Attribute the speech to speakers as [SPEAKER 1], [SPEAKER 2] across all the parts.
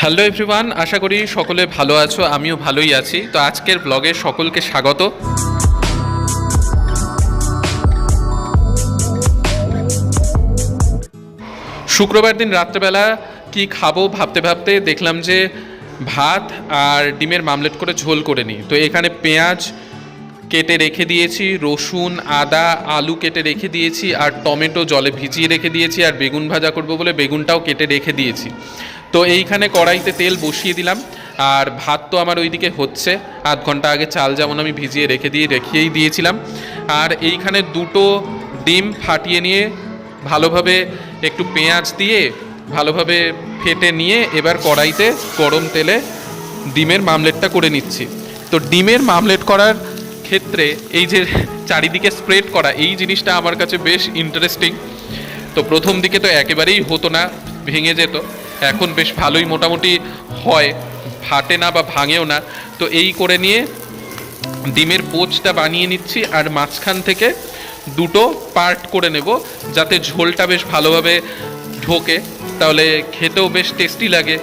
[SPEAKER 1] Hello everyone আশা করি সকলে ভালো আছো, আমিও ভালোই আছি। তো আজকের ব্লগে সকলকে স্বাগত। শুক্রবার দিন রাত্রেবেলা কি খাব ভাবতে ভাবতে দেখলাম যে ভাত আর ডিমের মামলেট করে ঝোল করে নিই। তো এখানে পেঁয়াজ কেটে রেখে দিয়েছি, রসুন, আদা, আলু কেটে রেখে দিয়েছি আর টমেটো জলে ভিজিয়ে রেখে দিয়েছি আর বেগুন ভাজা করব বলে বেগুনটাও কেটে রেখে দিয়েছি। তো এইখানে কড়াইতে তেল বসিয়ে দিলাম আর ভাত তো আমার ওইদিকে হচ্ছে, আধ ঘণ্টা আগে চাল যেমন আমি ভিজিয়ে রেখে দিয়ে, রেখেই দিয়েছিলাম। আর এইখানে দুটো ডিম ফাটিয়ে নিয়ে ভালোভাবে একটু পেঁয়াজ দিয়ে ভালোভাবে ফেটে নিয়ে এবার কড়াইতে গরম তেলে ডিমের মামলেটটা করে নিচ্ছি। তো ডিমের মামলেট করার ক্ষেত্রে এই যে চারিদিকে স্প্রেড করা, এই জিনিসটা আমার কাছে বেশ ইন্টারেস্টিং তো প্রথম দিকে তো একেবারেই হতো না, ভেঙে যেত। এখন বেশ ভালোই মোটামুটি হয়, ফাটে না বা ভাঙেও না। তো এই করে নিয়ে ডিমের পোচটা বানিয়ে নিচ্ছি আর মাঝখান থেকে দুটো পার্ট করে নেব, যাতে ঝোলটা বেশ ভালোভাবে ঢোকে। তাহলে খেতেও বেশ টেস্টি লাগে।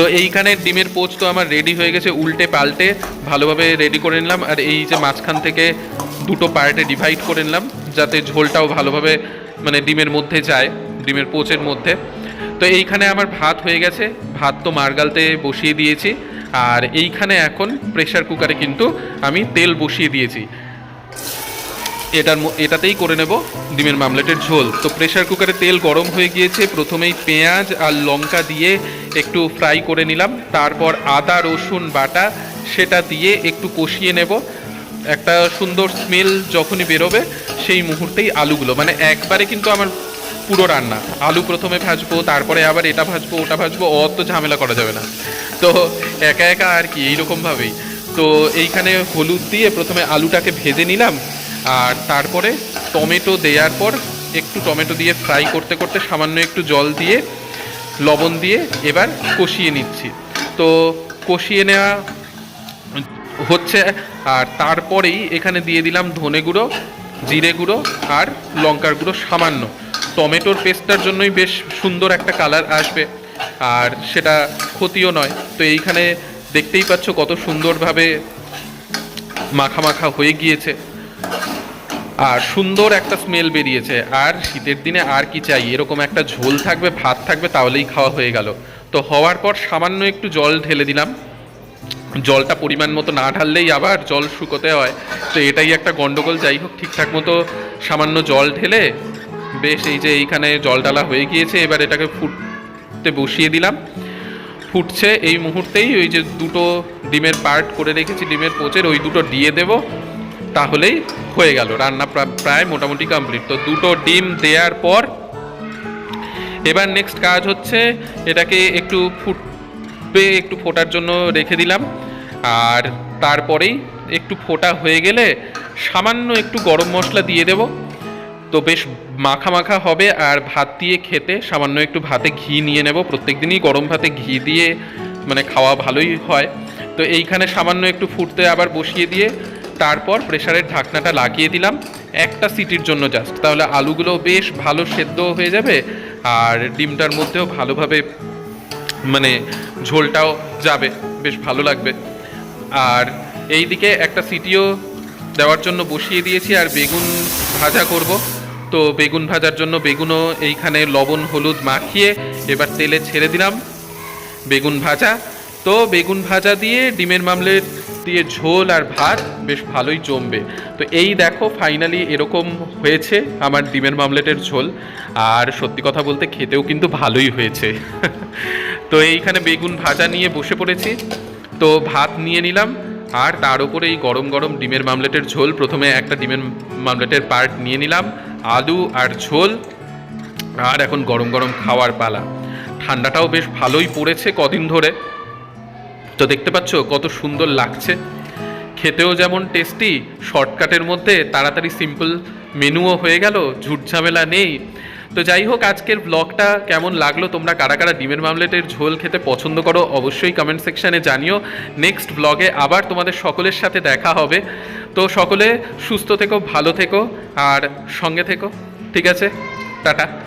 [SPEAKER 1] তো এইখানে ডিমের পোচ তো আমার রেডি হয়ে গেছে, উল্টে পাল্টে ভালোভাবে রেডি করে নিলাম। আর এই যে মাঝখান থেকে দুটো পার্টে ডিভাইড করে নিলাম, যাতে ঝোলটাও ভালোভাবে মানে ডিমের মধ্যে যায়, ডিমের পোচের মধ্যে। তো এইখানে আমার ভাত হয়ে গেছে, ভাত তো মারগালতে বসিয়ে দিয়েছি। আর এইখানে এখন প্রেশার কুকারে কিন্তু আমি তেল বসিয়ে দিয়েছি। এটার এটাতেই করে নেব ডিমের মামলেটের ঝোল। তো প্রেশার কুকারে তেল গরম হয়ে গিয়েছে, প্রথমেই পেঁয়াজ আর লঙ্কা দিয়ে একটু ফ্রাই করে নিলাম, তারপর আদা, রসুন বাটা, সেটা দিয়ে একটু কষিয়ে নেব। একটা সুন্দর স্মেল যখনই বেরোবে, সেই মুহূর্তেই আলুগুলো মানে একবারে কিন্তু আমার পুরো রান্না। আলু প্রথমে ভাজবো, তারপরে আবার এটা ভাজবো, ওটা ভাজবো, অত ঝামেলা করা যাবে না। তো একা একা আর কি, এইরকমভাবেই। তো এইখানে হলুদ দিয়ে প্রথমে আলুটাকে ভেজে নিলাম আর তারপরে টমেটো দেওয়ার পর একটু টমেটো দিয়ে ফ্রাই করতে করতে সামান্য একটু জল দিয়ে, লবণ দিয়ে এবার কষিয়ে নিচ্ছি। তো কষিয়ে নেওয়া হচ্ছে আর তারপরেই এখানে দিয়ে দিলাম ধনে গুঁড়ো, জিরে গুঁড়ো আর লঙ্কার গুঁড়ো সামান্য। টমেটোর পেস্টটার জন্যই বেশ সুন্দর একটা কালার আসবে। আর সেটা ক্ষতিও নয়। তো এইখানে দেখতেই পাচ্ছ কত সুন্দরভাবে মাখা মাখা হয়ে গিয়েছে। আর সুন্দর একটা স্মেল বেরিয়েছে। আর শীতের দিনে আর কি চাই? এরকম একটা ঝোল থাকবে, ভাত থাকবে, তাহলেই খাওয়া হয়ে গেল। তো হওয়ার পর সামান্য একটু জল ঢেলে দিলাম। জলটা পরিমাণ মতো না ঢাললেই আবার জল শুকোতে হয়। তো এটাই একটা গন্ডগোল। যাই হোক, ঠিকঠাক মতো সামান্য জল ঢেলে বেশ, এই যে এইখানে জল ডালা হয়ে গিয়েছে, এবার এটাকে ফুটতে বসিয়ে দিলাম। ফুটছে এই মুহূর্তেই, ওই যে দুটো ডিমের পার্ট করে রেখেছি, ডিমের পোচের, ওই দুটো দিয়ে দেব। তাহলেই হয়ে গেল। রান্না প্রা- প্রায় মোটামুটি কমপ্লিট তো দুটো ডিম দেওয়ার পর এবার নেক্সট কাজ হচ্ছে এটাকে একটু ফুটবে, একটু ফোটার জন্য রেখে দিলাম। আর তারপরেই একটু ফোটা হয়ে গেলে সামান্য একটু গরম মশলা দিয়ে দেব। তো বেশ মাখা মাখা হবে আর ভাত দিয়ে খেতে সামান্য একটু ভাতে ঘি নিয়ে নেব। প্রত্যেক দিনই গরম ভাতে ঘি দিয়ে মানে খাওয়া ভালোই হয়। তো এইখানে সামান্য একটু ফুটতে আবার বসিয়ে দিয়ে তারপর প্রেশারের ঢাকনাটা লাগিয়ে দিলাম। একটা সিটির জন্য জাস্ট তাহলে আলুগুলো বেশ ভালো সেদ্ধ হয়ে যাবে আর ডিমটার মধ্যেও ভালোভাবে মানে ঝোলটাও যাবে। বেশ ভালো লাগবে। আর এইদিকে একটা সিটিও দেওয়ার জন্য বসিয়ে দিয়েছি আর বেগুন ভাজা করব। তো বেগুন ভাজার জন্য বেগুনও এইখানে লবণ, হলুদ মাখিয়ে এবার তেলে ছেড়ে দিলাম। বেগুন ভাজা। তো বেগুন ভাজা দিয়ে ডিমের মামলেট দিয়ে ঝোল আর ভাত বেশ ভালোই জমবে। তো এই দেখো ফাইনালি এরকম হয়েছে আমার ডিমের মামলেটের ঝোল। আর সত্যি কথা বলতে খেতেও কিন্তু ভালোই হয়েছে। তো এইখানে বেগুন ভাজা নিয়ে বসে পড়েছি। তো ভাত নিয়ে নিলাম। আর তার উপরে এই গরম গরম ডিমের মামলেটের ঝোল, প্রথমে একটা ডিমের মামলেটের পার্ট নিয়ে নিলাম, আলু আর ঝোল। আর এখন গরম গরম খাওয়ার পালা। ঠান্ডাটাও বেশ ভালোই পড়েছে কদিন ধরে। তো দেখতে পাচ্ছ কত সুন্দর লাগছে? খেতেও যেমন টেস্টি শর্টকাটের মধ্যে তাড়াতাড়ি সিম্পল মেনুও হয়ে গেল, ঝুট ঝামেলা নেই। তো যাই হোক, আজকের ব্লগটা কেমন লাগল? তোমরা কারা কারা ডিমের মামলেটের ঝোল খেতে পছন্দ করো, অবশ্যই কমেন্ট সেকশানে জানিও। নেক্সট ব্লগে আবার তোমাদের সকলের সাথে দেখা হবে। তো সকলে সুস্থ থেকো, ভালো থেকো, আর সঙ্গে থেকো। ঠিক আছে? টাটা।